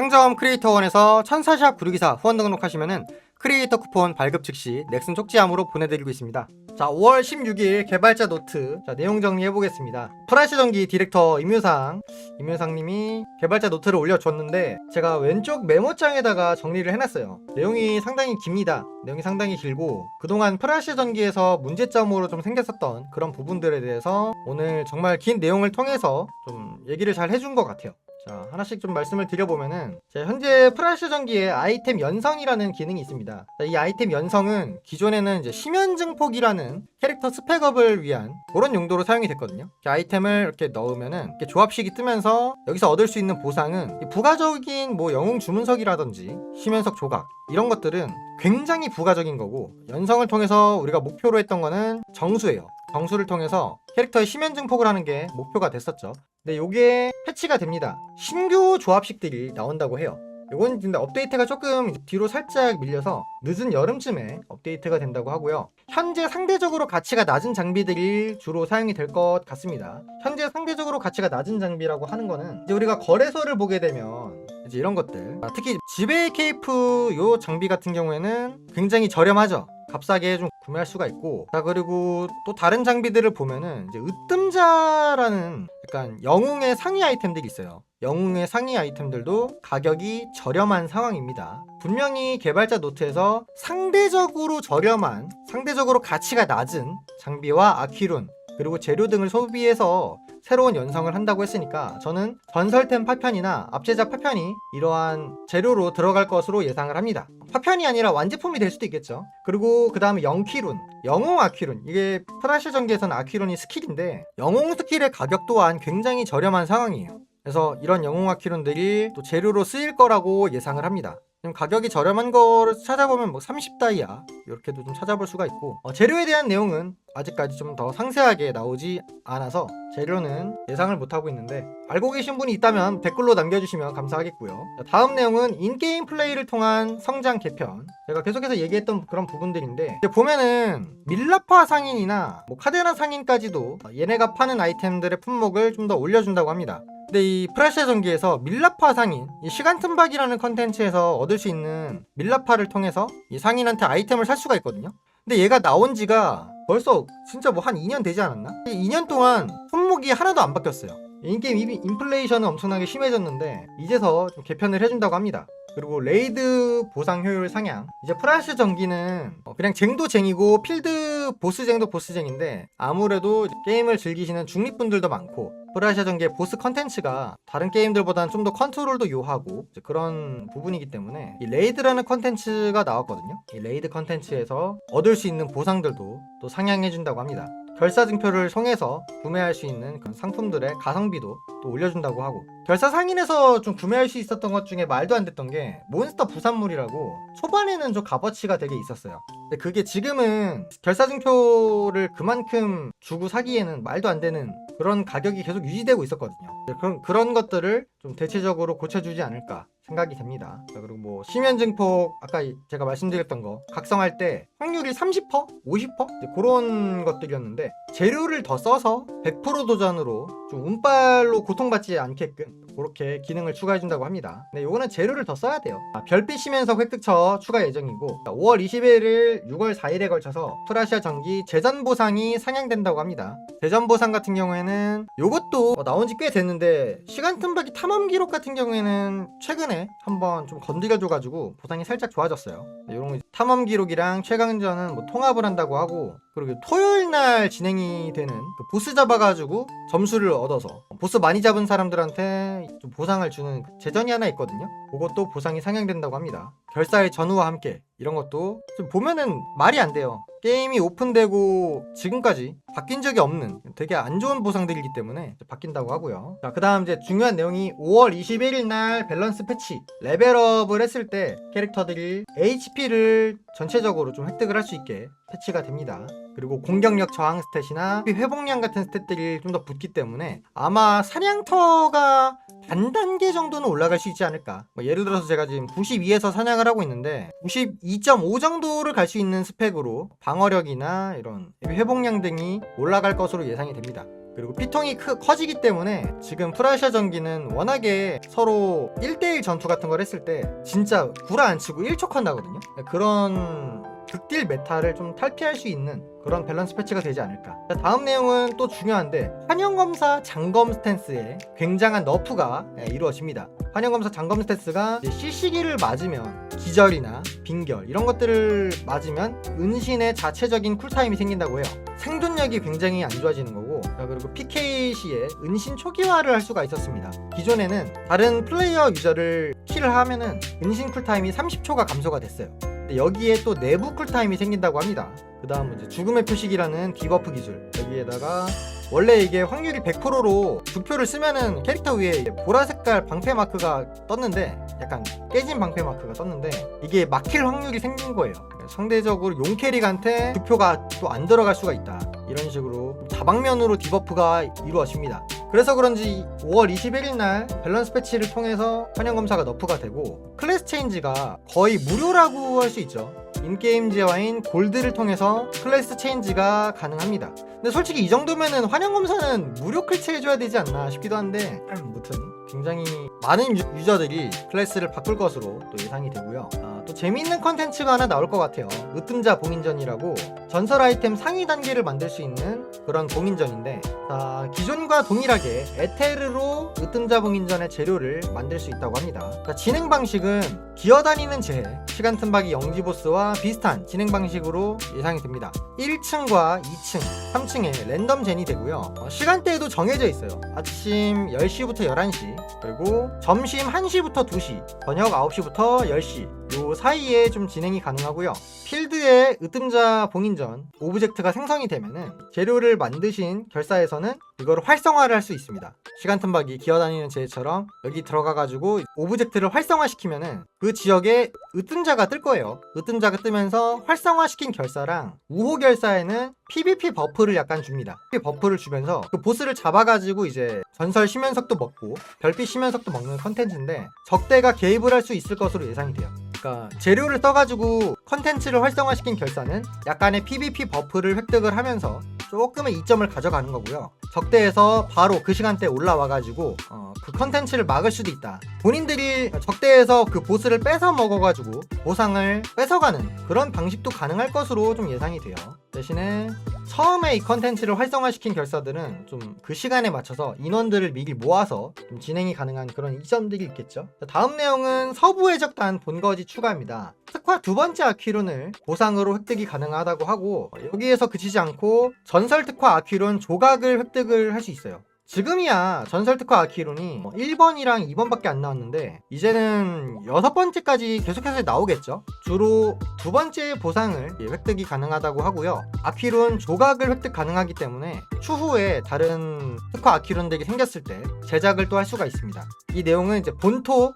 상점 크리에이터원에서 천사샵 구르기사 후원 등록하시면은 크리에이터 쿠폰 발급 즉시 넥슨 쪽지함으로 보내드리고 있습니다. 자, 5월 16일 개발자 노트 자, 내용 정리해 보겠습니다. 프라시 전기 디렉터 임유상 임유상님이 개발자 노트를 올려줬는데 제가 왼쪽 메모장에다가 정리를 해놨어요. 내용이 상당히 깁니다. 내용이 상당히 길고 그동안 프라시 전기에서 문제점으로 좀 생겼었던 그런 부분들에 대해서 오늘 정말 긴 내용을 통해서 좀 얘기를 잘 해준 것 같아요. 자, 하나씩 좀 말씀을 드려보면은, 자, 현재 프라시 전기에 아이템 연성이라는 기능이 있습니다. 자, 이 아이템 연성은 기존에는 이제 심연 증폭이라는 캐릭터 스펙업을 위한 그런 용도로 사용이 됐거든요. 아이템을 이렇게 넣으면은 이렇게 조합식이 뜨면서 여기서 얻을 수 있는 보상은 이 부가적인 뭐 영웅 주문석이라든지 심연석 조각 이런 것들은 굉장히 부가적인 거고 연성을 통해서 우리가 목표로 했던 거는 정수예요. 정수를 통해서 캐릭터의 심연 증 폭을 하는 게 목표가 됐었죠. 근데 요게 패치가 됩니다. 신규 조합식들이 나온다고 해요. 요건 근데 업데이트가 조금 뒤로 살짝 밀려서 늦은 여름쯤에 업데이트가 된다고 하고요. 현재 상대적으로 가치가 낮은 장비들이 주로 사용이 될 것 같습니다. 현재 상대적으로 가치가 낮은 장비라고 하는 거는 이제 우리가 거래소를 보게 되면 이제 이런 것들 아, 특히 지베이 케이프 요 장비 같은 경우에는 굉장히 저렴하죠. 값싸게 좀 구매할 수가 있고 자 그리고 또 다른 장비들을 보면은 이제 으뜸자라는 약간 영웅의 상위 아이템들이 있어요. 영웅의 상위 아이템들도 가격이 저렴한 상황입니다. 분명히 개발자 노트에서 상대적으로 저렴한 상대적으로 가치가 낮은 장비와 아퀴룬 그리고 재료 등을 소비해서 새로운 연성을 한다고 했으니까 저는 전설템 파편이나 압제자 파편이 이러한 재료로 들어갈 것으로 예상을 합니다. 파편이 아니라 완제품이 될 수도 있겠죠. 그리고 그 다음에 영키룬, 영웅 아퀴룬. 이게 프라시 전기에서는 아퀴룬이 스킬인데 영웅 스킬의 가격 또한 굉장히 저렴한 상황이에요. 그래서 이런 영웅 아퀴룬들이 또 재료로 쓰일 거라고 예상을 합니다. 지금 가격이 저렴한 거를 찾아보면 뭐 30다이아 이렇게도 좀 찾아볼 수가 있고 어, 재료에 대한 내용은 아직까지 좀 더 상세하게 나오지 않아서 재료는 예상을 못하고 있는데 알고 계신 분이 있다면 댓글로 남겨주시면 감사하겠고요. 자, 다음 내용은 인게임 플레이를 통한 성장 개편. 제가 계속해서 얘기했던 그런 부분들인데 보면은 밀라파 상인이나 뭐 카데나 상인까지도 얘네가 파는 아이템들의 품목을 좀 더 올려준다고 합니다 근데 이 프라시아 전기에서 밀라파 상인, 이 시간 틈박이라는 컨텐츠에서 얻을 수 있는 밀라파를 통해서 이 상인한테 아이템을 살 수가 있거든요. 근데 얘가 나온 지가 벌써 진짜 뭐 한 2년 되지 않았나? 2년 동안 품목이 하나도 안 바뀌었어요. 인게임 이- 인플레이션은 엄청나게 심해졌는데 이제서 좀 개편을 해준다고 합니다. 그리고 레이드 보상 효율 상향. 이제 프라시 전기는 어, 그냥 쟁도 쟁이고 필드 보스 쟁도 보스 쟁인데 아무래도 게임을 즐기시는 중립분들도 많고 프라시아 전기의 보스 컨텐츠가 다른 게임들보다는 좀 더 컨트롤도 요하고 그런 부분이기 때문에 이 레이드라는 컨텐츠가 나왔거든요. 이 레이드 컨텐츠에서 얻을 수 있는 보상들도 또 상향해준다고 합니다. 결사 증표를 통해서 구매할 수 있는 그런 상품들의 가성비도 또 올려준다고 하고. 결사 상인에서 좀 구매할 수 있었던 것 중에 말도 안 됐던 게 몬스터 부산물이라고 초반에는 좀 값어치가 되게 있었어요. 근데 그게 지금은 결사 증표를 그만큼 주고 사기에는 말도 안 되는 그런 가격이 계속 유지되고 있었거든요. 그런, 그런 것들을 좀 대체적으로 고쳐주지 않을까 생각이 됩니다. 자, 그리고 뭐 심연 증폭 아까 이- 제가 말씀드렸던 거 각성할 때 확률이 30%, 50% 이제 그런 것들이었는데 재료를 더 써서 100% 도전으로 좀 운빨로 고통받지 않게끔 그렇게 기능을 추가해준다고 합니다. 근데 요거는 재료를 더 써야 돼요. 아, 별빛 심연석 획득처 추가 예정이고 자, 5월 21일, 6월 4일에 걸쳐서 프라시아 전기 재전 보상이 상향된다고 합니다. 재전 보상 같은 경우에는 요것도 어, 나온 지 꽤 됐는데 시간 틈박이 탐험 기록 같은 경우에는 최근에 한번 좀 건드려줘가지고 보상이 살짝 좋아졌어요. 이런 거 탐험 기록이랑 최강전은 뭐 통합을 한다고 하고 그리고 토요일 날 진행이 되는 그 보스 잡아가지고 점수를 얻어서 보스 많이 잡은 사람들한테 좀 보상을 주는 그 재전이 하나 있거든요. 그것도 보상이 상향된다고 합니다. 결사의 전후와 함께 이런 것도 좀 보면은 말이 안 돼요. 게임이 오픈되고 지금까지 바뀐 적이 없는 되게 안 좋은 보상들이기 때문에 바뀐다고 하고요. 자, 그 다음 이제 중요한 내용이 5월 21일 날 밸런스 패치 레벨업을 했을 때 캐릭터들이 HP를 전체적으로 좀 획득을 할 수 있게 패치가 됩니다. 그리고 공격력 저항 스탯이나 회복량 같은 스탯들이 좀 더 붙기 때문에 아마 사냥터가 반 단계 정도는 올라갈 수 있지 않을까. 뭐 예를 들어서 제가 지금 92에서 사냥을 하고 있는데 92.5 정도를 갈 수 있는 스펙으로 방어력이나 이런 회복량 등이 올라갈 것으로 예상이 됩니다. 그리고 피통이 크, 커지기 때문에 지금 프라시아 전기는 워낙에 서로 1대1 전투 같은 걸 했을 때 진짜 구라 안 치고 1촉 한다거든요. 그런 극딜 메타를 좀 탈피할 수 있는 그런 밸런스 패치가 되지 않을까. 자, 다음 내용은 또 중요한데 환영검사 장검 스탠스에 굉장한 너프가 예, 이루어집니다. 환영검사 장검 스탠스가 CC기를 맞으면 기절이나 빙결 이런 것들을 맞으면 은신의 자체적인 쿨타임이 생긴다고 해요. 생존력이 굉장히 안 좋아지는 거고 자, 그리고 PK 시에 은신 초기화를 할 수가 있었습니다. 기존에는 다른 플레이어 유저를 킬을 하면은 은신 쿨타임이 30초가 감소가 됐어요. 근데 여기에 또 내부 쿨타임이 생긴다고 합니다. 그 다음 이제 죽음의 표식이라는 디버프 기술 여기에다가 원래 이게 확률이 100%로 두 표를 쓰면은 캐릭터 위에 보라 색깔 방패 마크가 떴는데 약간 깨진 방패 마크가 떴는데 이게 막힐 확률이 생긴 거예요. 상대적으로 용 캐릭한테 두 표가 또 안 들어갈 수가 있다. 이런 식으로 다방면으로 디버프가 이루어집니다. 그래서 그런지 5월 21일 날 밸런스 패치를 통해서 환영 검사가 너프가 되고 클래스 체인지가 거의 무료라고 할 수 있죠. 인게임즈와인 골드를 통해서 클래스 체인지가 가능합니다. 근데 솔직히 이 정도면은 환영 검사는 무료 클치 해줘야 되지 않나 싶기도 한데 아무튼 굉장히 많은 유- 유저들이 클래스를 바꿀 것으로 또 예상이 되고요. 아, 또 재미있는 컨텐츠가 하나 나올 것 같아요. 으뜸자 봉인전이라고 전설 아이템 상위 단계를 만들 수 있는 그런 봉인전인데 자, 기존과 동일하게 에테르로 으뜸자 봉인전의 재료를 만들 수 있다고 합니다. 자, 진행 방식은 기어다니는 재, 시간 틈박이 영지 보스와 비슷한 진행 방식으로 예상이 됩니다. 1층과 2층, 3층에 랜덤 젠이 되고요. 어, 시간대에도 정해져 있어요. 아침 10시부터 11시, 그리고 점심 1시부터 2시, 저녁 9시부터 10시, 요 사이에 좀 진행이 가능하고요. 필드의 으뜸자 봉인전 오브젝트가 생성이 되면은 재료를 만드신 결사에서는 이거를 활성화를 할 수 있습니다. 시간 틈박이 기어다니는 재처럼 여기 들어가가지고 오브젝트를 활성화시키면은 그 지역에 으뜸자가 뜰 거예요. 으뜸자가 뜨면서 활성화시킨 결사랑 우호 결사에는 PVP 버프를 약간 줍니다. PVP 버프를 주면서 그 보스를 잡아가지고 이제 전설 심연석도 먹고 별빛 심연석도 먹는 컨텐츠인데 적대가 개입을 할 수 있을 것으로 예상이 돼요. 그러니까 재료를 떠가지고 컨텐츠를 활성화시킨 결사는 약간의 PVP 버프를 획득을 하면서 조금의 이점을 가져가는 거고요. 적대에서 바로 그 시간대에 올라와가지고 어, 그 컨텐츠를 막을 수도 있다. 본인들이 적대에서 그 보스를 뺏어 먹어가지고 보상을 뺏어가는 그런 방식도 가능할 것으로 좀 예상이 돼요. 대신에 처음에 이 컨텐츠를 활성화시킨 결사들은 좀 그 시간에 맞춰서 인원들을 미리 모아서 좀 진행이 가능한 그런 이점들이 있겠죠. 자, 다음 내용은 서부 해적단 본거지 추가입니다. 특화 두 번째 아퀴론을 보상으로 획득이 가능하다고 하고 여기에서 그치지 않고 전설 특화 아퀴론 조각을 획득을 할 수 있어요. 지금이야 전설 특화 아키론이 1번이랑 2번밖에 안 나왔는데 이제는 여섯 번째까지 계속해서 나오겠죠. 주로 두 번째 보상을 획득이 가능하다고 하고요. 아키론 조각을 획득 가능하기 때문에 추후에 다른 특화 아키론들이 생겼을 때 제작을 또 할 수가 있습니다. 이 내용은 이제 본토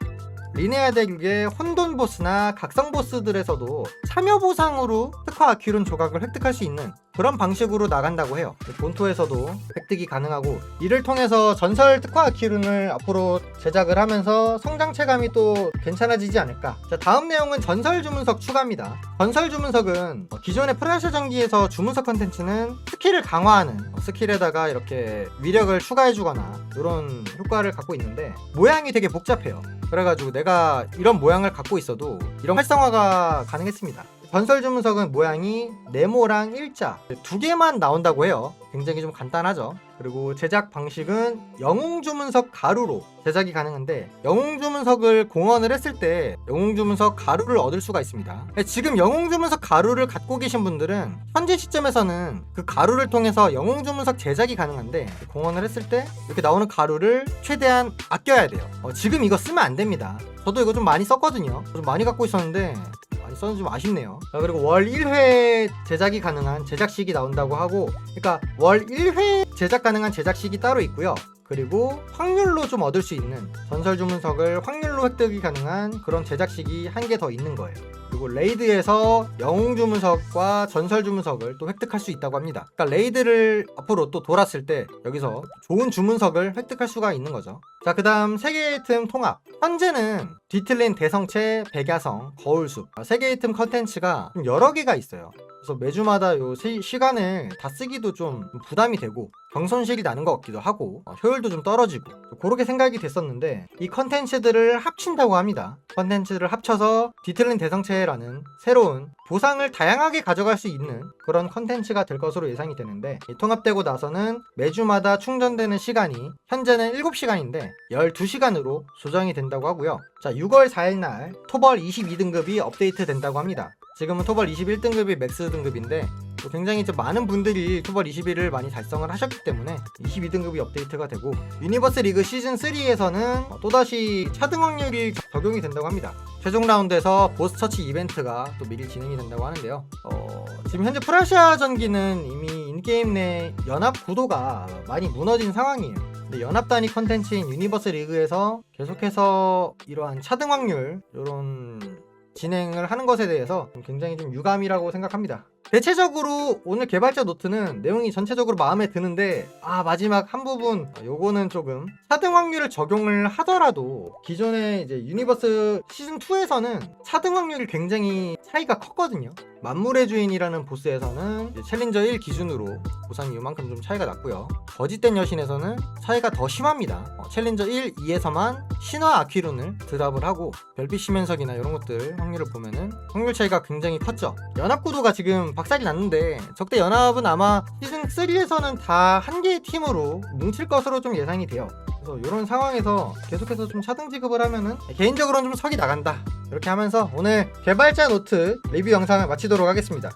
리네아 대륙의 혼돈 보스나 각성 보스들에서도 참여 보상으로 특화 아큐론 조각을 획득할 수 있는 그런 방식으로 나간다고 해요. 본토에서도 획득이 가능하고 이를 통해서 전설 특화 아큐론을 앞으로 제작을 하면서 성장 체감이 또 괜찮아지지 않을까. 자, 다음 내용은 전설 주문석 추가입니다. 전설 주문석은 기존의 프라샤 전기에서 주문석 컨텐츠는 스킬을 강화하는 스킬에다가 이렇게 위력을 추가해주거나 이런 효과를 갖고 있는데 모양이 되게 복잡해요. 그래가지고 내가 이런 모양을 갖고 있어도 이런 활성화가 가능했습니다. 전설 주문석은 모양이 네모랑 일자 두 개만 나온다고 해요. 굉장히 좀 간단하죠. 그리고 제작 방식은 영웅 주문석 가루로 제작이 가능한데 영웅 주문석을 공헌을 했을 때 영웅 주문석 가루를 얻을 수가 있습니다. 지금 영웅 주문석 가루를 갖고 계신 분들은 현재 시점에서는 그 가루를 통해서 영웅 주문석 제작이 가능한데 공헌을 했을 때 이렇게 나오는 가루를 최대한 아껴야 돼요. 어, 지금 이거 쓰면 안 됩니다. 저도 이거 좀 많이 썼거든요. 좀 많이 갖고 있었는데 많이 써서 좀 아쉽네요. 자, 그리고 월 1회 제작이 가능한 제작식이 나온다고 하고, 그러니까 월 1회 제작 가능한 제작식이 따로 있고요. 그리고 확률로 좀 얻을 수 있는 전설 주문석을 확률로 획득이 가능한 그런 제작식이 한 개 더 있는 거예요. 그리고 레이드에서 영웅 주문석과 전설 주문석을 또 획득할 수 있다고 합니다. 그러니까 레이드를 앞으로 또 돌았을 때 여기서 좋은 주문석을 획득할 수가 있는 거죠. 자, 그 다음 세계의 틈 통합. 현재는 뒤틀린 대성체, 백야성, 거울숲 세 개의 틈 컨텐츠가 좀 여러 개가 있어요. 그래서 매주마다 요 시, 시간을 다 쓰기도 좀 부담이 되고 경손실이 나는 것 같기도 하고 어, 효율도 좀 떨어지고 그렇게 생각이 됐었는데 이 컨텐츠들을 합친다고 합니다. 컨텐츠를 합쳐서 디틀린 대성체라는 새로운 보상을 다양하게 가져갈 수 있는 그런 컨텐츠가 될 것으로 예상이 되는데 이 통합되고 나서는 매주마다 충전되는 시간이 현재는 7시간인데 12시간으로 조정이 된다고 하고요. 자, 6월 4일 날 토벌 22등급이 업데이트 된다고 합니다. 지금은 토벌 21등급이 맥스 등급인데 또 굉장히 좀 많은 분들이 토벌 21을 많이 달성을 하셨기 때문에 22등급이 업데이트가 되고 유니버스 리그 시즌 3에서는 또다시 차등 확률이 적용이 된다고 합니다. 최종 라운드에서 보스 처치 이벤트가 또 미리 진행이 된다고 하는데요. 어, 지금 현재 프라시아 전기는 이미 인게임 내 연합 구도가 많이 무너진 상황이에요. 연합 단위 컨텐츠인 유니버스 리그에서 계속해서 이러한 차등 확률 이런 진행을 하는 것에 대해서 굉장히 좀 유감이라고 생각합니다. 대체적으로 오늘 개발자 노트는 내용이 전체적으로 마음에 드는데 아 마지막 한 부분 요거는 조금 차등 확률을 적용을 하더라도 기존의 이제 유니버스 시즌 2에서는 차등 확률이 굉장히 차이가 컸거든요. 만물의 주인이라는 보스에서는 챌린저 1 기준으로 보상이 요만큼 좀 차이가 났고요. 거짓된 여신에서는 차이가 더 심합니다. 어, 챌린저 1, 2에서만 신화 아퀴룬을 드랍을 하고 별빛 시면석이나 이런 것들 확률을 보면은 확률 차이가 굉장히 컸죠. 연합 구도가 지금 박살이 났는데 적대 연합은 아마 시즌 3에서는 다 한 개의 팀으로 뭉칠 것으로 좀 예상이 돼요. 그래서 이런 상황에서 계속해서 좀 차등 지급을 하면은 개인적으로는 좀 석이 나간다. 이렇게 하면서 오늘 개발자 노트 리뷰 영상을 마치도록 하겠습니다.